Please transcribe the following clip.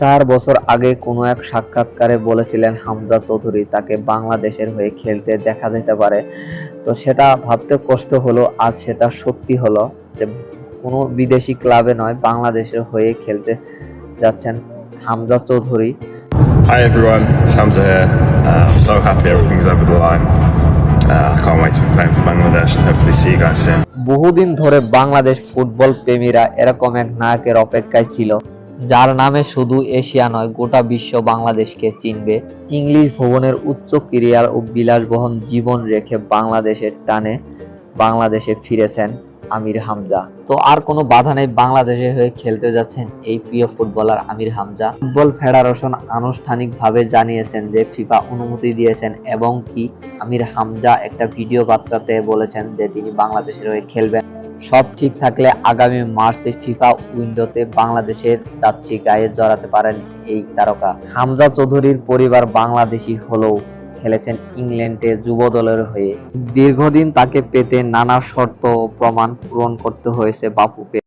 চার বছর আগে কোনো এক সাক্ষাৎকারে বলেছিলেন হামজা চৌধুরী তাকে বাংলাদেশের হয়ে খেলতে দেখা যেতে পারে তো সেটা ভাবতে কষ্ট হলো আজ সেটা সত্যি হলো যে কোনো বিদেশি ক্লাবে নয় বাংলাদেশের হয়ে খেলতে যাচ্ছেন Hamza Chowdhury Hi everyone, it's Hamza here. Uh, I'm so happy everything's over the line. Uh, I can't wait to be playing for Bangladesh and hopefully see you guys soon. বহুদিন ধরে বাংলাদেশ ফুটবল প্রেমীরা এরকম এক নায়কের অপেক্ষায় ছিল যার নামে শুধু এশিয়া নয়, গোটা বিশ্ব বাংলাদেশকে চিনবে। ইংলিশ ভবনের উচ্চ ক্যারিয়ার ও বিলাসবহন জীবন রেখে বাংলাদেশের টানে বাংলাদেশে ফিরেছেন। আমির হামজা। তো আর কোনো বাধা নেই বাংলাদেশে হয়ে খেলতে যাচ্ছেন এই প্রিয় footballer Amir Hamza. Football federation আনুষ্ঠানিকভাবে জানিয়েছেন যে ফিফা অনুমতি দিয়েছেন এবং কি আমির হামজা একটা ভিডিও বার্তাতে বলেছেন যে তিনি বাংলাদেশের হয়ে খেলবেন। সব ঠিক থাকলে আগামী মার্চে ফিফা উইন্ডোতে বাংলাদেশের যাচ্ছি গায়ে জড়াতে পারেন এই তারকা। হামজা চৌধুরীর পরিবার বাংলাদেশি হলেও খেলেছেন ইংল্যান্ডে যুব দলের হয়ে। দীর্ঘদিন তাকে পেতে নানা শর্ত ও প্রমাণ পূরণ করতে হয়েছে বাফুকে